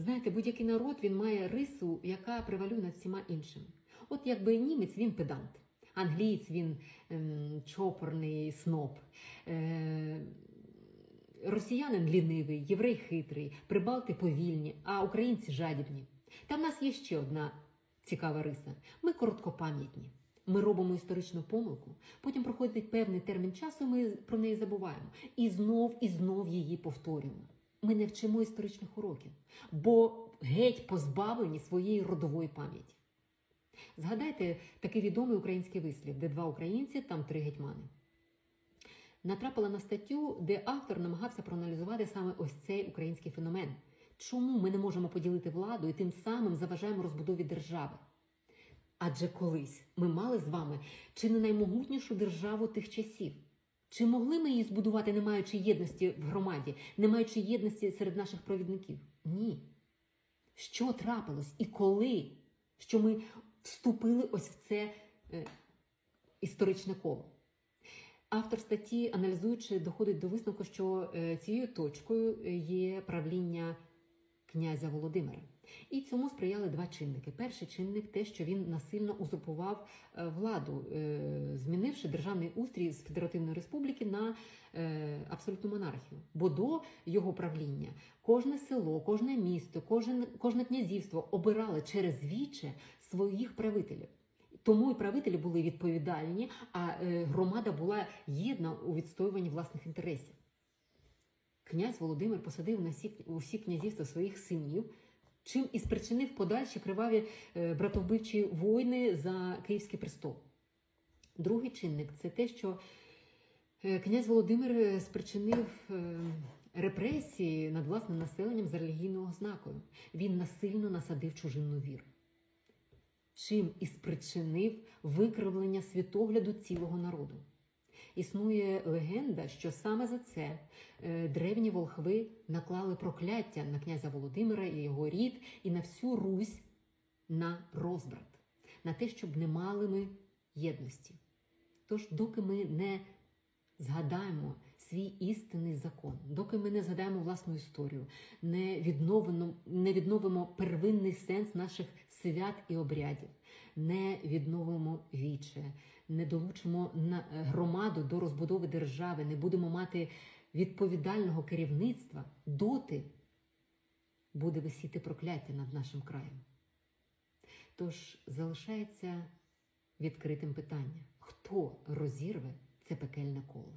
Знаєте, будь-який народ він має рису, яка превалює над всіма іншими. От якби німець він педант, англієць він ем, чопорний сноб, е, росіянин лінивий, єврей хитрий, прибалти повільні, а українці жадібні. Та в нас є ще одна цікава риса. Ми короткопам'ятні. Ми робимо історичну помилку, потім проходить певний термін часу, ми про неї забуваємо. І знов і знов її повторюємо. Ми не вчимо історичних уроків, бо геть позбавлені своєї родової пам'яті. Згадайте такий відомий український вислів, де два українці, там три гетьмани. Натрапила на статтю, де автор намагався проаналізувати саме ось цей український феномен. Чому ми не можемо поділити владу і тим самим заважаємо розбудові держави? Адже колись ми мали з вами чи не наймогутнішу державу тих часів? Чи могли ми її збудувати, не маючи єдності в громаді, не маючи єдності серед наших провідників? Ні. Що трапилось і коли? Що ми вступили ось в це е, історичне коло? Автор статті, аналізуючи, доходить до висновку, що е, цією точкою е, є правління князя Володимира. І цьому сприяли два чинники. Перший чинник те, що він насильно узурпував е, владу, е, змінивши державний устрій з Федеративної Республіки на е, абсолютну монархію. Бо до його правління кожне село, кожне місто, кожен, кожне князівство обирали через віче своїх правителів. Тому і правителі були відповідальні, а громада була єдна у відстоюванні власних інтересів. Князь Володимир посадив на всі, усі князівства своїх синів, чим і спричинив подальші криваві е, братовбивчі війни за Київський престол. Другий чинник це те, що е, князь Володимир е, спричинив репресії над власним населенням за релігійною ознакою. Він насильно насадив чужинну віру. Чим і спричинив викривлення світогляду цілого народу. Існує легенда, що саме за це е, древні волхви наклали прокляття на князя Володимира і його рід, і на всю Русь на розбрат, на те, щоб не мали ми єдності. Тож, доки ми не згадаємо свій істинний закон, доки ми не згадаємо власну історію, не відновимо, не відновимо первинний сенс наших свят і обрядів, не відновимо віче, не долучимо на громаду до розбудови держави, не будемо мати відповідального керівництва, доти буде висіти прокляття над нашим краєм. Тож залишається відкритим питання: хто розірве це пекельне коло?